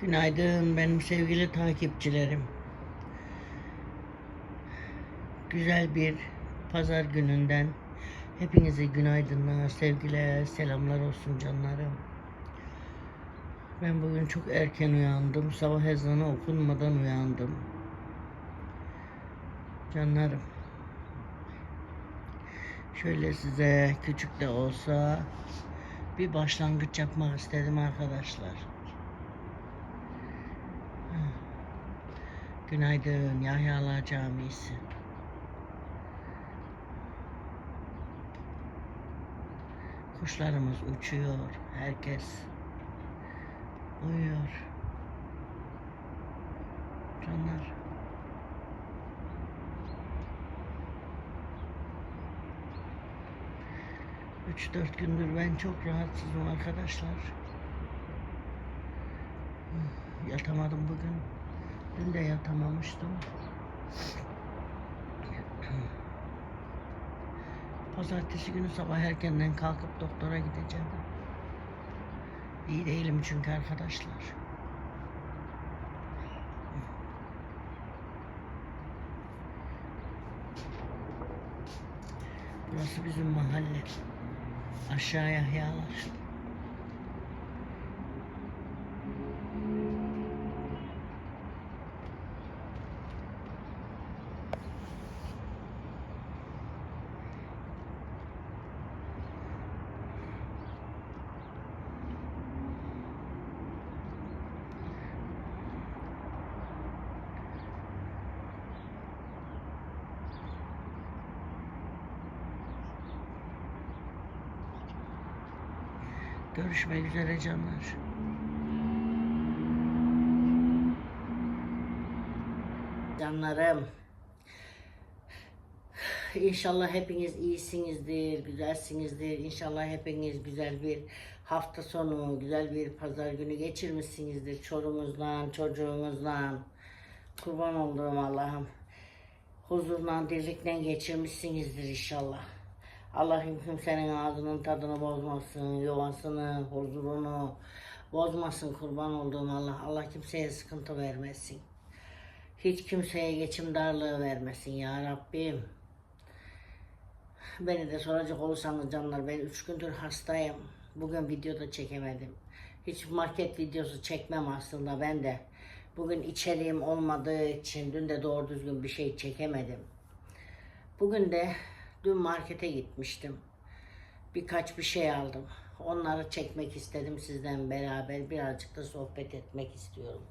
Günaydın benim sevgili takipçilerim. Güzel bir pazar gününden hepinize günaydınlar, sevgiler, selamlar olsun canlarım. Ben bugün çok erken uyandım. Sabah ezanı okunmadan uyandım. Canlarım. Şöyle size küçük de olsa bir başlangıç yapmak istedim arkadaşlar. Günaydın Yahyalar Camisi. Kuşlarımız uçuyor. Herkes uyuyor. Canlar. Üç dört gündür ben çok rahatsızım arkadaşlar. Yatamadım bugün. Dün de yatamamıştım. Pazartesi günü sabah erkenden kalkıp doktora gideceğim. İyi değilim çünkü arkadaşlar. Burası bizim mahalle. Aşağı Yahyalar. Görüşmek üzere canlar. Canlarım. İnşallah hepiniz iyisinizdir, güzelsinizdir. İnşallah hepiniz güzel bir hafta sonu, güzel bir pazar günü geçirmişsinizdir. Çorumuzla, çocuğunuzla. Kurban olduğum Allah'ım. Huzurla, dirlikle geçirmişsinizdir inşallah. Allah'ım kimsenin ağzının tadını bozmasın, yuvasını, huzurunu bozmasın kurban olduğum Allah. Allah kimseye sıkıntı vermesin. Hiç kimseye geçim darlığı vermesin ya Rabbim. Beni de soracak olursanız canlar ben üç gündür hastayım. Bugün video da çekemedim. Hiç market videosu çekmem aslında ben de. Bugün içeriğim olmadığı için dün de doğru düzgün bir şey çekemedim. Bugün de dün markete gitmiştim. Birkaç bir şey aldım. Onları çekmek istedim sizden beraber. Birazcık da sohbet etmek istiyorum.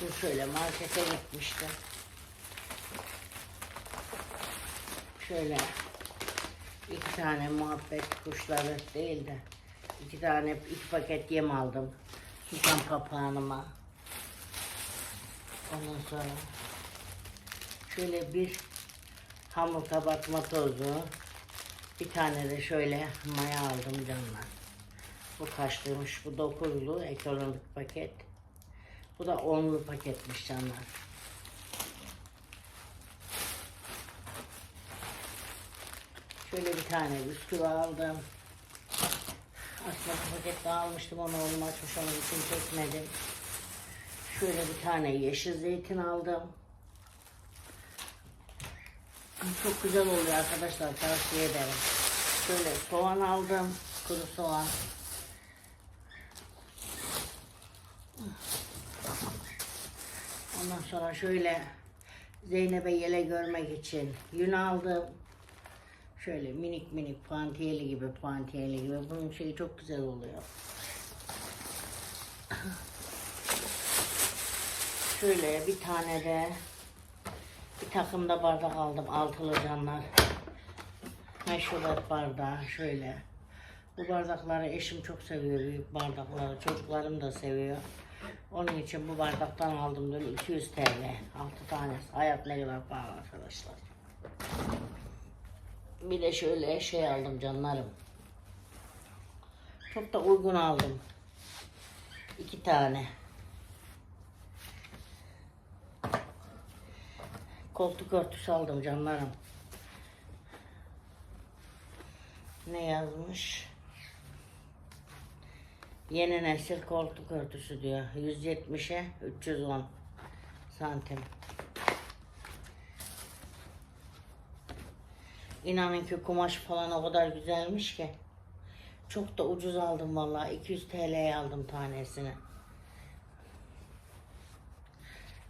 Dün şöyle markete gitmiştim. Şöyle iki tane muhabbet kuşları değil de iki tane iki paket yem aldım. Susam papağanıma. Ondan sonra şöyle bir hamur kabartma tozu. Bir tane de şöyle maya aldım canlar. Bu kaçlıymış. Bu dokuzlu ekonomik paket. Bu da onlu paketmiş canlar. Şöyle bir tane bisküvi aldım. Aslında bir paket daha almıştım onu oğlum açmış onun için çekmedim. Şöyle bir tane yeşil zeytin aldım. Çok güzel oluyor arkadaşlar tavsiye ederim. Şöyle soğan aldım. Kuru soğan. Ondan sonra şöyle Zeynep'e yele görmek için yün aldım. Şöyle minik minik puantiyeli gibi puantiyeli gibi. Bunun şeyi çok güzel oluyor. Şöyle bir tane de bir takım da bardak aldım altılı canlar. Meşrubat bardağı şöyle. Bu bardakları eşim çok seviyor büyük bardakları. Çocuklarım da seviyor. Onun için bu bardaktan aldım dün 200 TL. 6 tanesi. Hayat ne kadar pahalı arkadaşlar. Bir de şöyle şey aldım canlarım. Çok da uygun aldım. İki tane. Koltuk örtüsü aldım canlarım. Ne yazmış? Yeni nesil koltuk örtüsü diyor. 170'e 310 santim. İnanın ki kumaş falan o kadar güzelmiş ki. Çok da ucuz aldım vallahi. 200 TL'ye aldım tanesini.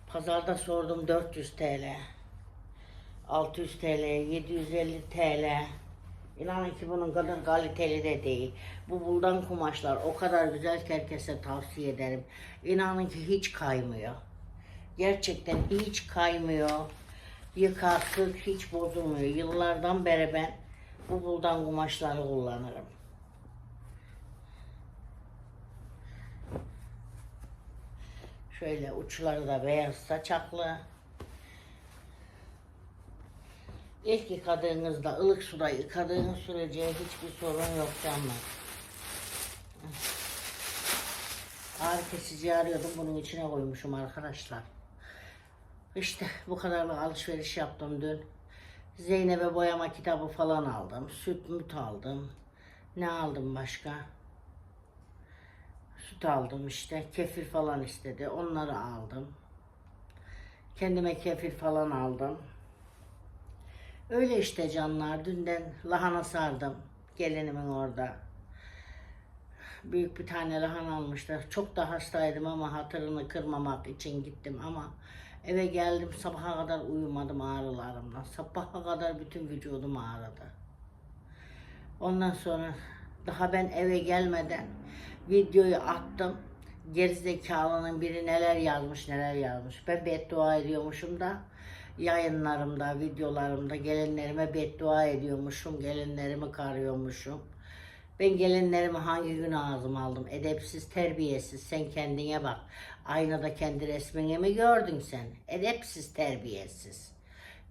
Pazarda sordum 400 TL. 600 TL, 750 TL. İnanın ki bunun kadar kaliteli de değil. Bu buldan kumaşlar o kadar güzel ki herkese tavsiye ederim. İnanın ki hiç kaymıyor. Gerçekten hiç kaymıyor. Yıkarsız hiç bozulmuyor. Yıllardan beri ben bu buldan kumaşları kullanırım. Şöyle uçları da beyaz saçaklı. İlk yıkadığınızda ılık suda yıkadığınız sürece hiçbir sorun yok canlar. Ağrı kesici arıyordum bunun içine koymuşum arkadaşlar. İşte bu kadarlık alışveriş yaptım dün. Zeynep'e boyama kitabı falan aldım. Süt müt aldım. Ne aldım başka? Süt aldım işte. Kefir falan istedi. Onları aldım. Kendime kefir falan aldım. Öyle işte canlar. Dünden lahana sardım. Gelinimin orada. Büyük bir tane lahana almışlar. Çok da hastaydım ama hatırını kırmamak için gittim ama eve geldim sabaha kadar uyumadım ağrılarımdan. Sabaha kadar bütün vücudum ağrıdı. Ondan sonra daha ben eve gelmeden videoyu attım. Gerizekalının biri neler yazmış neler yazmış. Ben beddua ediyormuşum da yayınlarımda, videolarımda gelinlerime beddua ediyormuşum. Gelinlerimi karıyormuşum. Ben gelinlerimi hangi gün ağzıma aldım? Edepsiz, terbiyesiz. Sen kendine bak. Aynada kendi resmini mi gördün sen? Edepsiz, terbiyesiz.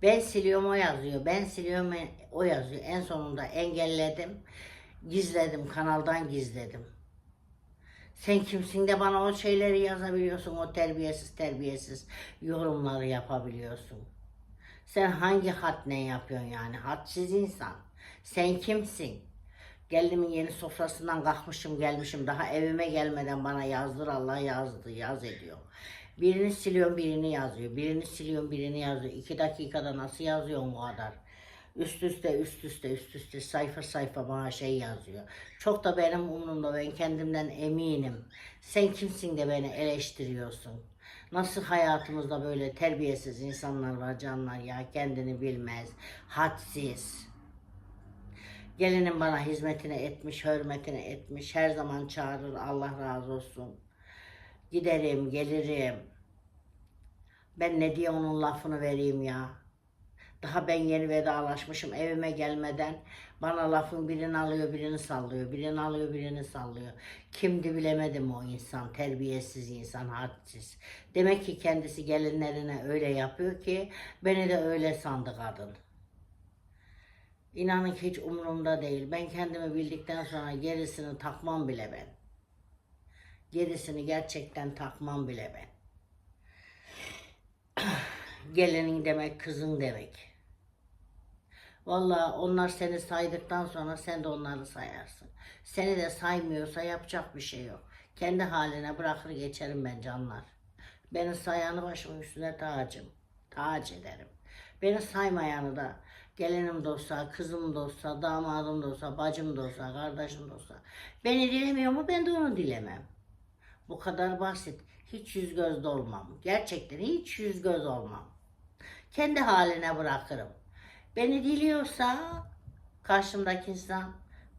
Ben siliyorum o yazıyor. Ben siliyorum o yazıyor. En sonunda engelledim. Gizledim. Kanaldan gizledim. Sen kimsin de bana o şeyleri yazabiliyorsun. O terbiyesiz terbiyesiz yorumları yapabiliyorsun. Sen hangi hat ne yapıyorsun yani? Hadsiz insan. Sen kimsin? Geldimin yeni sofrasından kalkmışım gelmişim. Daha evime gelmeden bana yazdır Allah yazdı yaz ediyor. Birini siliyorum birini yazıyor. Birini siliyorum birini yazıyor. İki dakikada nasıl yazıyorsun bu kadar? Üst üste üst üste üst üste sayfa sayfa bana şey yazıyor. Çok da benim umurumda ben kendimden eminim. Sen kimsin de beni eleştiriyorsun? Nasıl hayatımızda böyle terbiyesiz insanlar var canlar ya kendini bilmez, hadsiz. Gelinim bana hizmetini etmiş, hürmetini etmiş. Her zaman çağırır. Allah razı olsun. Giderim, gelirim. Ben ne diye onun lafını vereyim ya. Daha ben yeni vedalaşmışım evime gelmeden bana lafın birini alıyor birini sallıyor birini alıyor birini sallıyor. Kimdi bilemedim o insan terbiyesiz insan hadsiz. Demek ki kendisi gelinlerine öyle yapıyor ki beni de öyle sandı kadın. İnanın ki hiç umurumda değil. Ben kendimi bildikten sonra gerisini takmam bile ben. Gerisini gerçekten takmam bile ben. Gelinin demek kızın demek. Vallahi onlar seni saydıktan sonra sen de onları sayarsın. Seni de saymıyorsa yapacak bir şey yok. Kendi haline bırakır geçerim ben canlar. Beni sayanı başımın üstüne tacım. Tac ederim. Beni saymayanı da gelinim de olsa, kızım da olsa, damadım da olsa, bacım da olsa, kardeşim de olsa. Beni dilemiyor mu ben de onu dilemem. Bu kadar basit. Hiç yüz göz olmam. Gerçekten hiç yüz göz olmam. Kendi haline bırakırım. Beni diliyorsa karşımdaki insan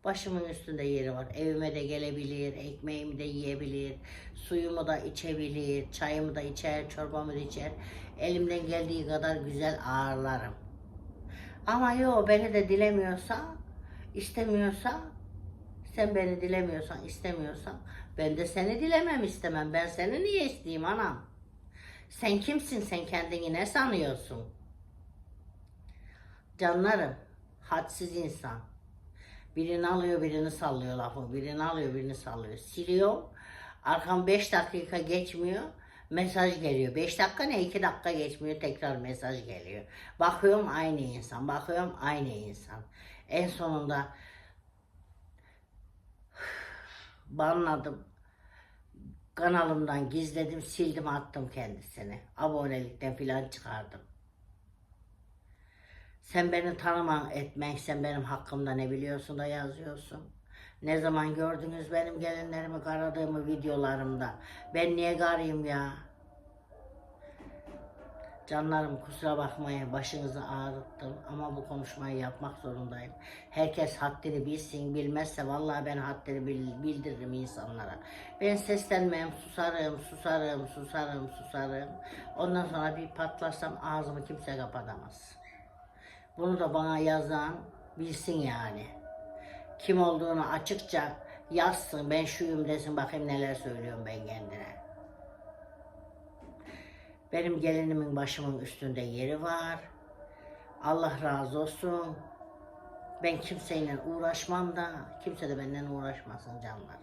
başımın üstünde yeri var. Evime de gelebilir, ekmeğimi de yiyebilir, suyumu da içebilir, çayımı da içer, çorbamı da içer. Elimden geldiği kadar güzel ağırlarım. Ama yok beni de dilemiyorsa, istemiyorsa, sen beni dilemiyorsan, istemiyorsan ben de seni dilemem istemem. Ben seni niye isteyeyim anam? Sen kimsin? Sen kendini ne sanıyorsun? Canlarım, hadsiz insan. Birini alıyor, birini sallıyor lafı. Birini alıyor, birini sallıyor. Siliyor. Arkam 5 dakika geçmiyor. Mesaj geliyor. 5 dakika ne? 2 dakika geçmiyor. Tekrar mesaj geliyor. Bakıyorum aynı insan. Bakıyorum aynı insan. En sonunda banladım. Kanalımdan gizledim, sildim, attım kendisini. Abonelikten filan çıkardım. Sen beni tanıman etmen, sen benim hakkımda ne biliyorsun da yazıyorsun. Ne zaman gördünüz benim gelinlerimi karadığımı videolarımda. Ben niye garayım ya? Canlarım kusura bakmayın başınızı ağrıttım ama bu konuşmayı yapmak zorundayım. Herkes haddini bilsin bilmezse vallahi ben haddini bil- bildiririm insanlara. Ben seslenmem susarım susarım susarım susarım. Ondan sonra bir patlarsam ağzımı kimse kapatamaz. Bunu da bana yazan bilsin yani. Kim olduğunu açıkça yazsın ben şuyum desin bakayım neler söylüyorum ben kendine. Benim gelinimin başımın üstünde yeri var. Allah razı olsun. Ben kimseyle uğraşmam da kimse de benden uğraşmasın canlar.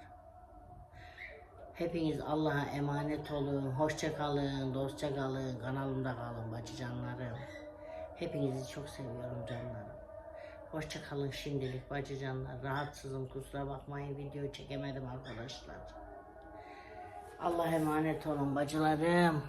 Hepiniz Allah'a emanet olun. Hoşça kalın, dostça kalın. Kanalımda kalın bacı canlarım. Hepinizi çok seviyorum canlarım. Hoşça kalın şimdilik bacı canlar. Rahatsızım kusura bakmayın video çekemedim arkadaşlar. Allah'a emanet olun bacılarım.